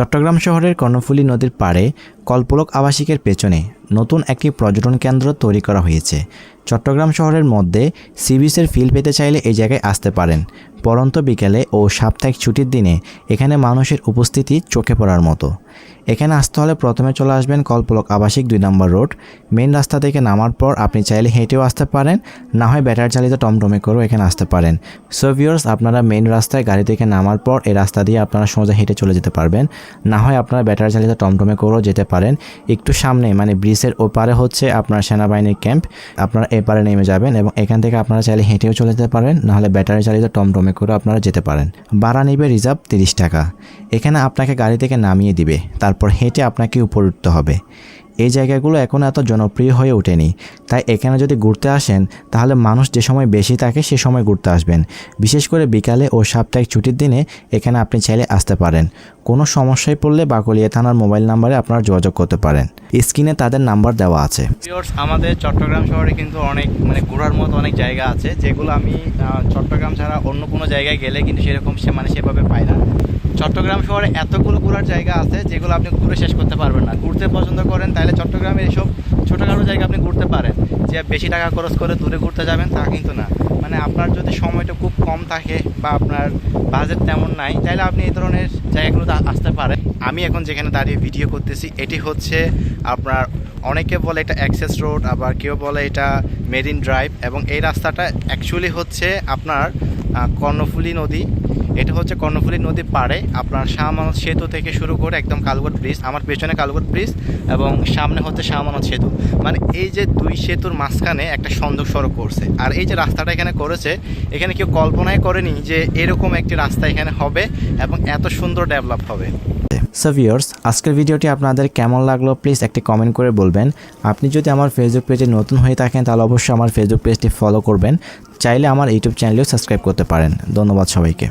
চট্টগ্রাম শহরের কর্ণফুলী নদীর পাড়ে কল্পলক আবাসিকের পেছনে নতুন একটি পর্যটন কেন্দ্র তৈরি করা হয়েছে। চট্টগ্রাম শহরের মধ্যে সিবিসের ফিল পেতে চাইলে এই জায়গায় আসতে পারেন। পরন্ত বিকেলে ও সাপ্তাহিক ছুটির দিনে এখানে মানুষের উপস্থিতি চোখে পড়ার মতো। এখানে আসতে হলে প্রথমে চলে আসবেন কল্পলক আবাসিক দুই নম্বর রোড। মেন রাস্তা থেকে নামার পর আপনি চাইলে হেঁটেও আসতে পারেন, না হয় ব্যাটার চালিত টমটমে করেও এখানে আসতে পারেন। সো ভিউয়ার্স আপনারা মেন রাস্তায় গাড়ি থেকে নামার পর এই রাস্তা দিয়ে আপনারা সোজা হেঁটে চলে যেতে পারবেন, না হয় আপনারা ব্যাটার চালিত টমটমে করেও যেতে পারেন। একটু সামনে মানে ব্রিজের ওপারে হচ্ছে আপনার সেনাবাহিনীর ক্যাম্প, আপনারা এপারে নেমে যাবেন এবং এখান থেকে আপনারা চাইলে হেঁটেও চলে যেতে পারেন নাহলে ব্যাটারি চালিত টমটমে করেও আপনারা যেতে পারেন। ভাড়া নিবে রিজার্ভ তিরিশ টাকা। এখানে আপনাকে গাড়ি থেকে নামিয়ে দিবে, তারপর হেঁটে আপনাকে উপর উঠতে হবে। এই জায়গাগুলো এখন এত জনপ্রিয় হয়ে ওঠেনি। তাই এখানে যদি ঘুরতে আসেন, তাহলে মানুষ যে সময় বেশি থাকে, সে সময় ঘুরতে আসবেন। বিশেষ করে বিকালে ও সাপ্তাহিক ছুটির দিনে এখানে আপনি চাইলে আসতে পারেন। কোনো সমস্যায় পড়লে বাকলিয়া থানার মোবাইল নাম্বারে আপনারা যোগাযোগ করতে পারেন। স্ক্রিনে তাদের নাম্বার দেওয়া আছে। আমাদের চট্টগ্রাম শহরে কিন্তু অনেক মানে ঘোরার মতো অনেক জায়গা আছে, যেগুলো আমি চট্টগ্রাম ছাড়া অন্য কোনো জায়গায় গেলে কিন্তু সেরকম সে মানে সেভাবে পাই না। চট্টগ্রাম শহরে এতগুলো ঘোরার জায়গা আছে, যেগুলো আপনি ঘুরে শেষ করতে পারবেন না। ঘুরতে পছন্দ করেন, তাহলে চট্টগ্রামের এইসব ছোটোখাটো জায়গা আপনি ঘুরতে পারেন, যে বেশি টাকা খরচ করে দূরে ঘুরতে যাবেন তা কিন্তু না। মানে আপনার যদি সময়টা খুব কম থাকে বা আপনার বাজেট তেমন নাই তাহলে আপনি এই ধরনের জায়গাগুলোতে আসতে পারেন। আমি এখন যেখানে দাঁড়িয়ে ভিডিও করতেছি, এটি হচ্ছে আপনার অনেকে বলে এটা অ্যাক্সেস রোড আবার কেউ বলে এটা মেরিন ড্রাইভ এবং এই রাস্তাটা অ্যাকচুয়ালি হচ্ছে আপনার কর্ণফুলী নদী। এটা হচ্ছে কর্ণফুলী নদী পাড়ে। আপনার শাহমানত সেতু থেকে শুরু করে একদম কালুগড় ব্রিজ, আমার পেছনে কালুগড় ব্রিজ এবং সামনে হচ্ছে শাহমানত সেতু। মানে এই যে দুই সেতুর মাঝখানে একটা সংযোগ সড়ক করছে। আর এই যে রাস্তাটা এখানে করেছে, এখানে কেউ কল্পনাই করেনি যে এরকম একটি রাস্তা এখানে হবে এবং এত সুন্দর ডেভেলপ হবে। সো আজকের ভিডিওটি আপনাদের কেমন লাগল প্লিজ একটি কমেন্ট করে বলবেন। আপনি যদি আমার ফেসবুক পেজে নতুন হয়ে থাকেন, তাহলে অবশ্যই আমার ফেসবুক পেজটি ফলো করবেন। চাইলে আমার ইউটিউব চ্যানেলেও সাবস্ক্রাইব করতে পারেন। ধন্যবাদ সবাইকে।